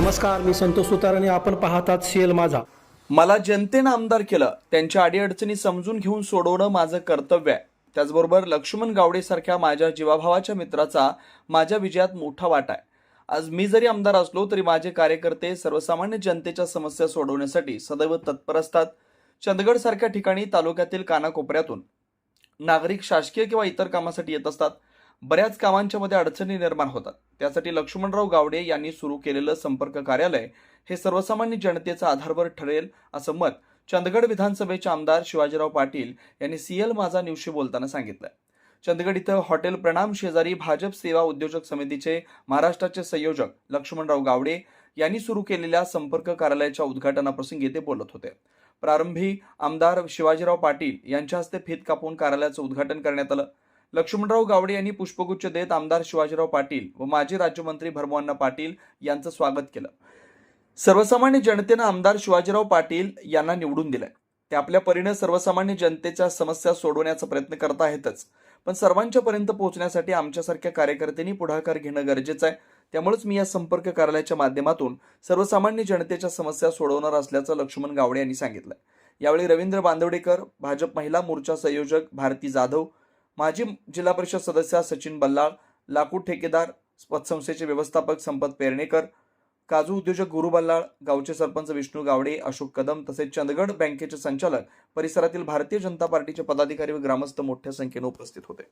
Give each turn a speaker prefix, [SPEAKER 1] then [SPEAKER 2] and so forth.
[SPEAKER 1] नमस्कार मी संतोष सुतार आणि आपण पाहतात सीएल माझा.
[SPEAKER 2] मला जनतेनं आमदार केलं त्यांच्या अडीअडचणी समजून घेऊन सोडवणं माझं कर्तव्य आहे. त्याचबरोबर लक्ष्मण गावडेसारख्या माझ्या जीवाभावाच्या मित्राचा माझ्या विजयात मोठा वाटा आहे. आज मी जरी आमदार असलो तरी माझे कार्यकर्ते सर्वसामान्य जनतेच्या समस्या सोडवण्यासाठी सदैव तत्पर असतात. चंदगडसारख्या ठिकाणी तालुक्यातील कानाकोपऱ्यातून. नागरिक शासकीय किंवा इतर कामासाठी येत असतात. बऱ्याच कामांच्या मध्ये अडचणी निर्माण होतात. त्यासाठी लक्ष्मणराव गावडे यांनी सुरू केलेलं संपर्क कार्यालय हे सर्वसामान्य जनतेचा आधारवर ठरेल असं मत चंदगड विधानसभेचे आमदार शिवाजीराव पाटील यांनी सीएल माझा न्यूजशी बोलताना सांगितलं चंदगड इथं हॉटेल प्रणाम शेजारी भाजप सेवा उद्योजक समितीचे महाराष्ट्राचे संयोजक लक्ष्मणराव गावडे यांनी सुरू केलेल्या संपर्क कार्यालयाच्या उद्घाटनाप्रसंगी ते बोलत होते. प्रारंभी आमदार शिवाजीराव पाटील यांच्या हस्ते फीत कापून कार्यालयाचं उद्घाटन करण्यात आलं. लक्ष्मणराव गावडे यांनी पुष्पगुच्छ देत आमदार शिवाजीराव पाटील व माजी राज्यमंत्री भरमोहन्ना पाटील यांचं स्वागत केलं. सर्वसामान्य जनतेनं आमदार शिवाजीराव पाटील यांना निवडून दिलंय. ते आपल्या परीने सर्वसामान्य जनतेच्या समस्या सोडवण्याचा प्रयत्न करत आहेतच. पण सर्वांच्या पर्यंत पोहोचण्यासाठी आमच्यासारख्या कार्यकर्त्यांनी पुढाकार घेणं गरजेचं आहे. त्यामुळेच मी या संपर्क कार्यालयाच्या माध्यमातून सर्वसामान्य जनतेच्या समस्या सोडवणार असल्याचं लक्ष्मण गावडे यांनी सांगितलं यावेळी रवींद्र बांदवडेकर भाजप महिला मोर्चा संयोजक भारती जाधव माजी जिल्हा परिषद सदस्य सचिन बल्लाळ लाकूड ठेकेदार पतसंस्थेचे व्यवस्थापक संपत पेरणेकर काजू उद्योजक गुरु बल्लाळ गावचे सरपंच विष्णू गावडे अशोक कदम तसेच चंदगड बँकेचे संचालक परिसरातील भारतीय जनता पार्टीचे पदाधिकारी व ग्रामस्थ मोठ्या संख्येने उपस्थित होते.